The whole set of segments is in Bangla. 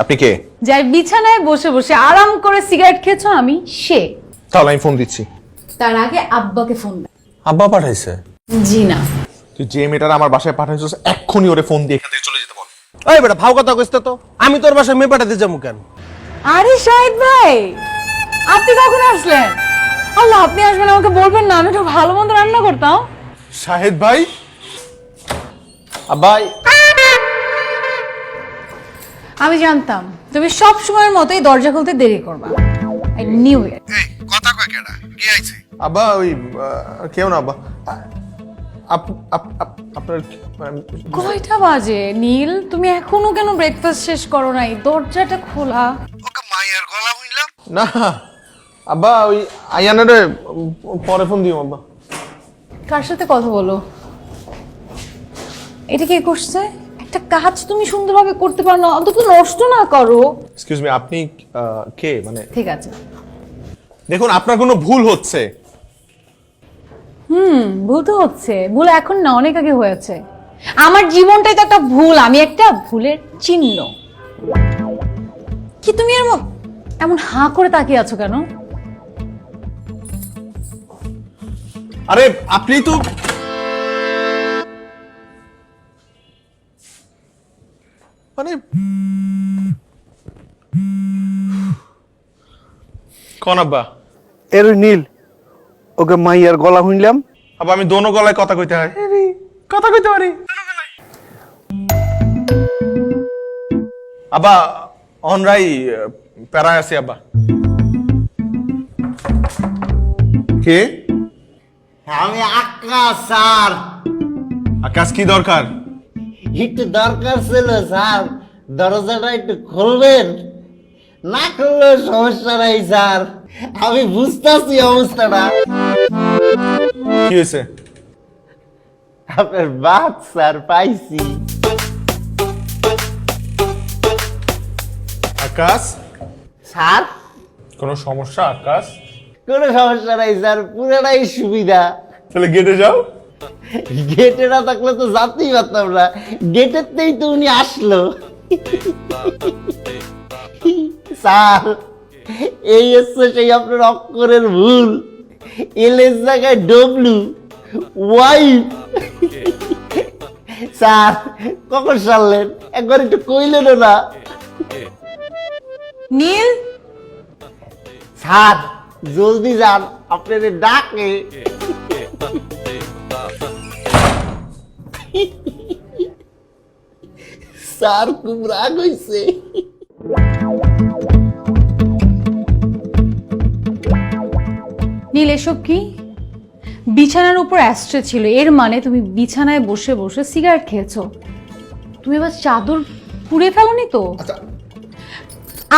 আপনি কে? যাই বিছানায় বসে বসে আরাম করে সিগারেট খেয়েছো আমি সে। তাহলে আমি ফোন দিচ্ছি। তার আগে আব্বাকে ফোন দাও। আব্বা পাঠাইছে? জি না। তুই যে মেয়েটার আমার বাসায় পাঠাইছিস এক্ষুনি ওরে ফোন দিয়ে এখান থেকে চলে যেতে বল। ওই বেটা ভাও কথা কইস তো। আমি তোর বাসায় মেয়ে পাঠাতে যাব কেন? আরে শাহিদ ভাই আপনি কখন আসলেন? আল্লাহ আপনি আসবেন আমাকে বলবেন না আমি একটু ভালো মন্দ রান্না করতাম। শাহেদ ভাই? আব্বাই আমি জানতাম তুমি সব সময়ের মতোই দরজা খুলতে দেরি করবা। আই নিউ ইট কথা কয় কেডা? কি আইছে? আব্বা ওই কেউ না আব্বা। আপ- আপ- আপ- আপনার কয়টা বাজে? নীল তুমি এখনও কেন ব্রেকফাস্ট শেষ করো নাই? দরজাটা খোলা। ওকে মাইয়ার গলা হইলাম। না আব্বা ওই আয়ানারে পরে ফোন দিও আব্বা। কার সাথে কথা বলো? এটা কে করছে? একটা কাজ তুমি সুন্দরভাবে করতে পারো না অন্তত নষ্ট না করো। এক্সকিউজ মি আপনি আহ, কে? মানে ঠিক আছে। দেখুন আপনার কোনো ভুল হচ্ছে। হুম ভুল তো হচ্ছে। ভুল এখন না অনেক আগে হয়েছে। আমার জীবনটাই তো একটা ভুল আমি একটা ভুলের চিহ্ন। কি তুমি ম- এমন হাঁ করে তাকিয়ে আছো কেন? আরে আপনি তো মানে কোন আব্বা? এর নীল। ওকে মাইয়ার গলা হইলাম আব্বা আমি দোনো গলায় কথা কইতে হয়। কথা কইতে পারি? আব্বা অনরাই প্যারায় আছি আব্বা। কে? আমি আকাশ স্যার। আকাশ কি দরকার? একটু দরকার ছিল স্যার। দরজাটা একটু খুলবেন? না খুললে সমস্যা নাই স্যার। আমি বুঝতেছি অবস্থাটা। কি হয়েছে? আপনার বাদ স্যার পাইছি। আকাশ? স্যার? কোনো সমস্যা আকাশ? কোনো সমস্যা নাই স্যার। পুরোটাই সুবিধা। তাহলে গেটে যাও। গেটে না থাকলে তো জানতেই পারতাম না। গেটেরতেই তো উনি আসলো। স্যার এই হচ্ছে সেই আপনার অক্ষরের ভুল। এলের জায়গায় ডব্লু ওয়াইফ স্যার কখন সারলেন? একবার একটু কইলেন না। নীল? স্যার জলদি যান। আপনাদের ডাকে। স্যার খুব রাগ হয়েছে নীল এসব কি? বিছানার উপর অ্যাস্ট্রে ছিল এর মানে তুমি বিছানায় বসে বসে সিগারেট খেয়েছো। তুমি এবার চাদর পুড়ে ফেলোনি তো?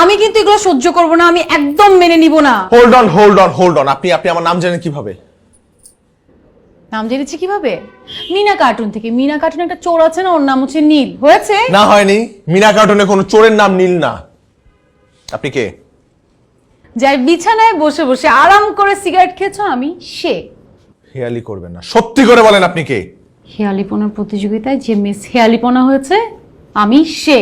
আমি কিন্তু এগুলো সহ্য করব না আমি একদম মেনে নিব না। Hold on hold on hold on আপনি আপনি আমার নাম জানেন কীভাবে? নাম জেনেছি কীভাবে? মিনা কার্টুন থেকে। মিনা কার্টুন একটা চোর আছে না? ওর নাম হচ্ছে নীল। হয়েছে? না হয়নি। মিনা কার্টুনে কোনো চোরের নাম নীল না। আপনি কে? যার বিছানায় বসে বসে আরাম করে সিগারেট খেয়েছো আমি? সে। হেয়ালি করবেন না। সত্যি করে বলেন আপনি কে? হেয়ালিপনার প্রতিযোগিতায় যে মিস হেয়ালিপনা হয়েছে আমি সে।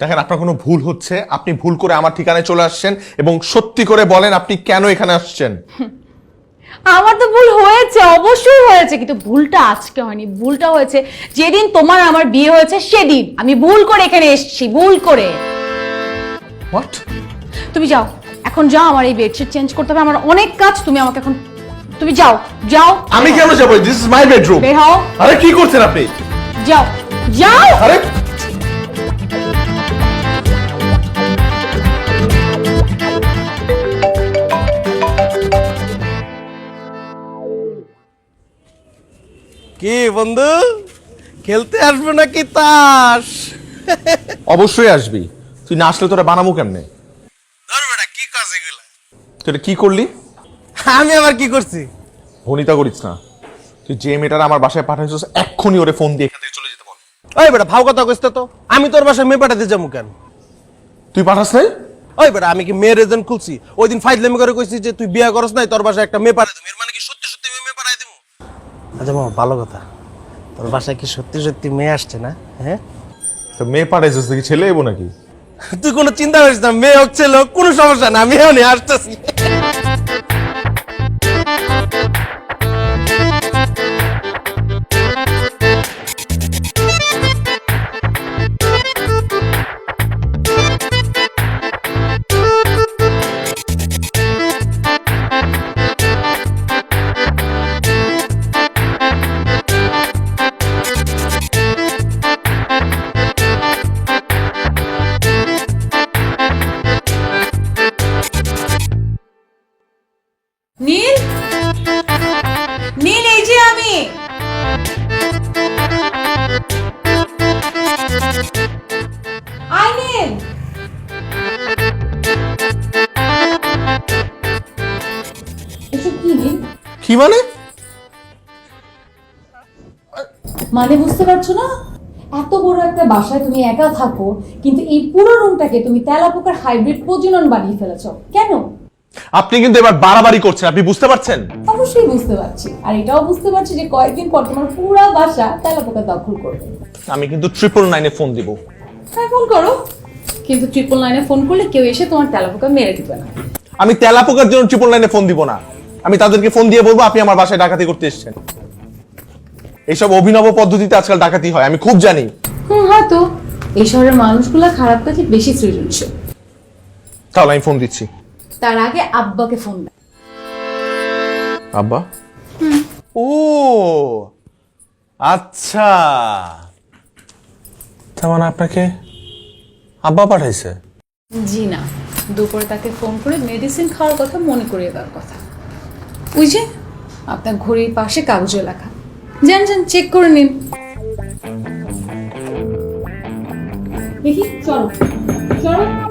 দেখেন আপনার কোনো ভুল হচ্ছে। আপনি ভুল করে আমার ঠিকানায় চলে আসছেন এবং সত্যি করে বলেন আপনি কেন এখানে আসছেন। আমার তো ভুল হয়েছে অবশ্যই হয়েছে কিন্তু ভুলটা আজকে হয়নি। ভুলটা হয়েছে যেদিন তোমার আমার বিয়ে হয়েছে সেদিন। আমি ভুল করে এখানে এসেছি ভুল করে। হোয়াট তুমি যাও এখন যাও আমার এই বেডশিট চেঞ্জ করতে হবে। আমার অনেক কাজ তুমি আমাকে এখন তুমি যাও যাও। আমি কেন যাব? দিস ইজ মাই বেডরুম বের হও। আরে কি করছেন আপনি? যাও যাও। আরে কি বন্ধু? খেলতে আসবে নাকি তাস? অবশ্যই আসবি। তুই না আসলে তোরা বানাবো কেমনে? কি কাজ এগুলা? তুই এটা কি করলি? আমি আবার কি করছি? ভনিতা করিস না। তুই যে মেয়েটার আমার বাসায় পাঠাইছিস এক্ষুনি ওরে ফোন দিয়ে এখান থেকে চলে যেতে বল। ওই বেটা ভাও কথা কইস তো আমি তোর বাসায় মেয়ে পাঠাতে যাব কেন? তুই পাঠাস নাই? ওই বেটা আমি কি মেয়ের এজেন্ট খুলছি? ওই দিন ফাইজলামি করে কইছি যে তুই বিয়ে করস নাই তোর বাসায় একটা মেয়ে দেবো এর মানে কি সত্যি সত্যি আমি মেয়ে পাঠাই দেবো আচ্ছা মামা ভালো কথা। তোর বাসায় কি সত্যি সত্যি মেয়ে আসছে না? হ্যাঁ? তো মেয়ে পাঠাইছিস কি ছেলে এবো নাকি? তুই কোনো চিন্তা করিস না মেয়ে হোক ছেলে হোক কোনো সমস্যা না আমি এমনি আসতেছি। কি মানে? মানে বুঝতে পারছ না? এত বড় একটা বাসায় তুমি একা থাকো কিন্তু এই পুরো রুমটাকে তুমি তেলাপোকার হাইব্রিড প্রজনন বানিয়ে ফেলেছো। কেন? আপনি কিন্তু এবার বাড়াবাড়ি করছেন আপনি বুঝতে পারছেন? অবশ্যই বুঝতে পারছি। আর এটাও বুঝতে পারছি যে কয়েকদিন পর তোমার পুরো বাসা তেলাপোকা দখল করবে। আমি কিন্তু ট্রিপল নাইনে ফোন দিব। হ্যাঁ ফোন করো। কিন্তু ট্রিপল নাইনে ফোন করলে কেউ এসে তোমার তেলাপোকা মেরে দিবে না। আমি তেলাপোকার জন্য ট্রিপল নাইনে ফোন দিব না। আমি তাদেরকে ফোন দিয়ে বলব আপনি আমার বাসায় ডাকাতি করতে এসেছেন। এইসব অভিনব পদ্ধতিতে আজকাল ডাকাতি হয় আমি খুব জানি। হুম হয়তো। এই শহরের মানুষগুলো খারাপ কাজে বেশি সৃজনশীল। তাহলে আমি ফোন দিচ্ছি। তার আগে আব্বাকে ফোন দাও আব্বা? ও আচ্ছা। তার মানে আপনাকে আব্বা পাঠাইছে? জি না দুপুরে তাকে ফোন করে মেডিসিন খাওয়ার কথা মনে করিয়ে দেওয়ার কথা। ওই যে, আপনার ঘড়ির পাশে কাগজে লেখা। যান যান চেক করে নিন। দেখি, চলো। চলো।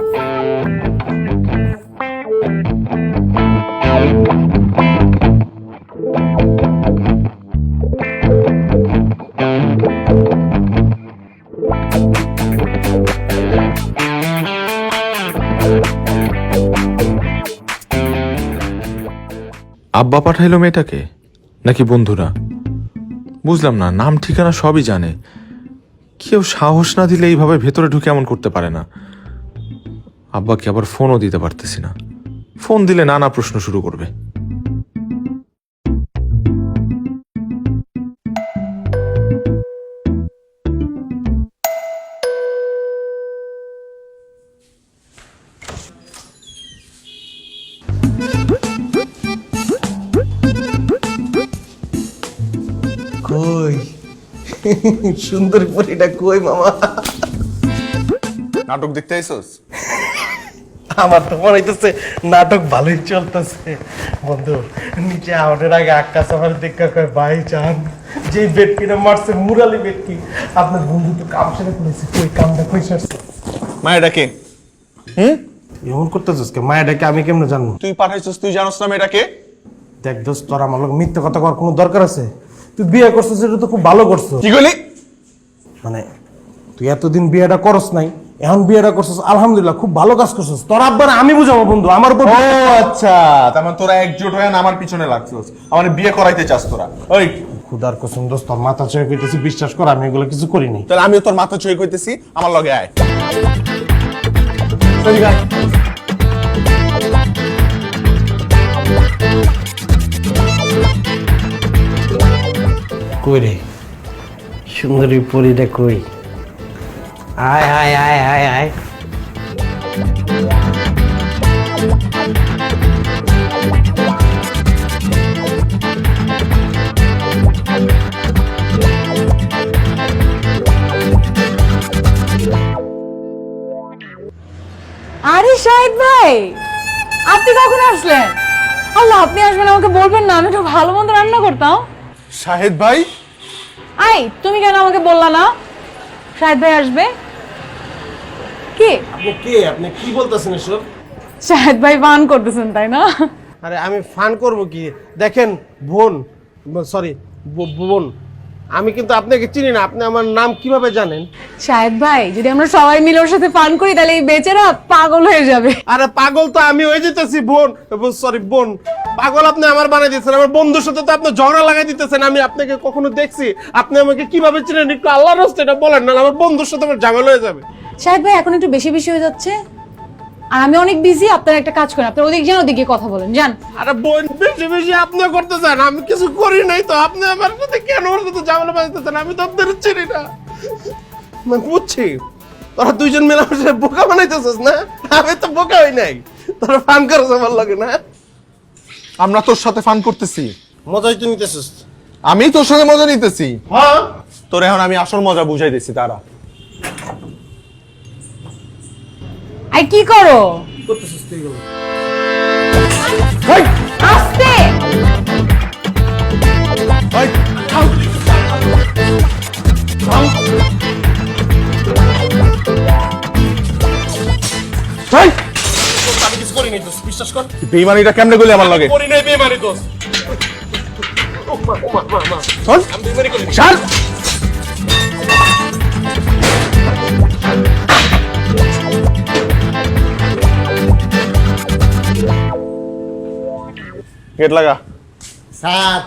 আব্বা পাঠাইলো মেয়েটাকে? নাকি বন্ধুরা? বুঝলাম না, নাম ঠিকানা সবই জানে। কেউ সাহস না দিলে এইভাবে ভেতরে ঢুকে এমন করতে পারে না। আব্বাকে আবার ফোনও দিতে পারতেছি না। ফোন দিলে নানা প্রশ্ন শুরু করবে। সুন্দরী পরিটা কই মামা? নাটক দেখতে আইসোস? আমার তো মনে হইতেছে নাটক ভালোই চলতেছে। বন্ধু নিচে আমাদের আগে আকাশ আমার দেখা কয় ভাই চান যে বেটকিটা মারছে মুরালি বেটকি। আপনার বন্ধু তো কাম সেরে করেছে কই কামটা কই সারছে? মায়ের ডাকে। হুম এমন করতেছিস কে? মায়াটাকে আমি কেমনে জানব? তুই পাঠাইছিস তুই জানোস না মেয়েটাকে দেখ দোস্ত তোর আমার লোক মিথ্যে কথা করার কোনো দরকার আছে? তুই বিয়ে করছিস এটা তো খুব ভালো করছ কি করলি মানে তুই এতদিন বিয়েটা করস নাই এখন বিয়েটা করছিস আলহামদুলিল্লাহ খুব ভালো কাজ করছিস। তোর আব্বার আমি বুঝাবো বন্ধু আমার উপর ও আচ্ছা তার মানে তোরা একজোট হয়ে না আমার পিছনে লাগছিস। আমার বিয়ে করাইতে চাস তোরা। ওই খুদার কসম দোস্ত তোর মাথা চেয়ে কইতেছি বিশ্বাস কর আমি এগুলো কিছু করি নাই তাহলে আমিও তোর মাথা ছুঁয়ে কইতেছি আমার লগে আয়। কই রে সুন্দরী পরিটা কই? আয় আয় আয় আয় আয়। আরে শাহিদ ভাই আপনি কখন আসলেন? আল্লাহ আপনি আসবেন আমাকে বলবেন না আমি একটু ভালো মন্দ রান্না করতাম। শাহেদ ভাই? আই তুমি কেন আমাকে বললা না? শাহেদ ভাই আসবে। কি? আপনি কে? আপনি কি বলতেছেন এসব? শাহেদ ভাই বান করতেছেন তাই না? আরে আমি ফান করব কি? দেখেন বোন সরি বোন আমি কিন্তু আপনাকে চিনি না আপনি আমার নাম কীভাবে জানেন? শাহেদ ভাই যদি আমরা সবাই মিলে ওর সাথে ফান করি তাহলে এই বেচারা পাগল হয়ে যাবে। আরে পাগল তো আমি হয়ে যেতেছি বোন। সরি বোন পাগল আপনি আমার বানাই দিচ্ছেন আমার বন্ধুর সাথে তো আপনি ঝগড়া লাগাই দিতেছেন আমি আপনাকে কখনো দেখছি। আপনি আমাকে কীভাবে চিনেন? একটু আল্লাহর রাস্তা এটা বলেন না আমার বন্ধুর সাথে আমার ঝামেলা হয়ে যাবে। শাহেদ ভাই এখন একটু বেশি বেশি হয়ে যাচ্ছে। আর আমি অনেক বিজি আপনার একটা কাজ করেন আপনার ওদিক যান ওদিকে কথা বলেন যান। আরে বোন বেশি বেশি আপনি করতে চান আমি কিছু করি নাই তো আপনি আমার সাথে কেন ওর সাথে ঝামেলা বাজাতেছেন আমি তো আপনার চিনি না। মানে বুঝছি তোরা দুইজন মিলে আমার বোকা বানাইতেছিস না? আমি তো বোকা হই নাই। তোরা ফান করছ আমার লাগে না? আমরা তোর সাথে ফান করতেছি। মজাই তো নিতেছিস? আমি তোর সাথে মজা নিতেছি। হ্যাঁ? তোর এখন আমি আসল মজা বুঝাই দিচ্ছি তারা আর কি করো? করতেছিস তুই এগুলো? আস্তে। আমি কিছু করি নাই বিশ্বাস কর। বেইমানিটা কেমনে গলি আমার লাগে? করি নাই বেমারি দোস্ত। ও মা, ও মা, মা, মা। আমি বেমারি করি গেট লাগা। স্যার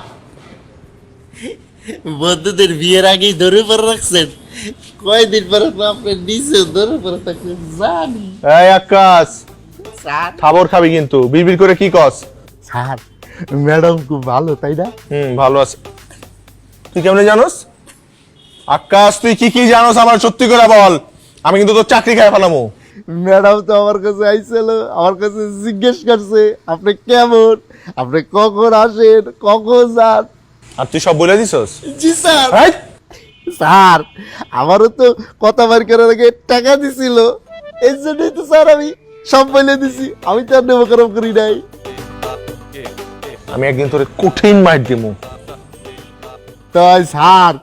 বন্ধুদের বিয়ের আগেই ধরে পরে রাখছেন। কয়দিন পরে তো আপনি নিচে ধরে পরে থাকছেন জানি। এই আকাশ স্যার খাবার খাবি কিন্তু বিড়বিড় করে কি কস? স্যার ম্যাডাম খুব ভালো তাই না? হুম ভালো আছে। তুই কেমনে জানোস? আকাশ তুই কি কি জানোস আমার? সত্যি করে বল। আমি কিন্তু তোর চাকরি খাই ফেলামু। ম্যাডাম তো আমার কাছে আইছিল আমার কাছে জিজ্ঞেস করছে আপনি কেমন? আপনি কখন আসেন? কখন যান? আর তুই সব বলে দিছস? জি স্যার। স্যার আমারও তো কথা বার করার আগে টাকা দিছিল। এই জন্যই তো স্যার আমি সব বলে দিছি। আমি তো আর নেব খারাপ করি নাই। আমি একদিন তোরে কঠিন মাইট দিমু। তাই স্যার।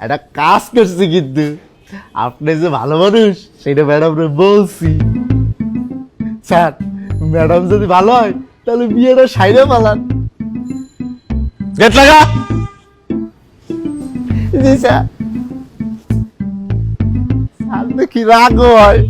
একটা কাজ করছি কিন্তু। আপনি যে ভালো মানুষ সেটা ম্যাডামরে বলছি। স্যার ম্যাডাম যদি ভালো হয় তাহলে বিয়েটা সাইডে পালান গেট লাগা। জি স্যার। কি রাগ হয়।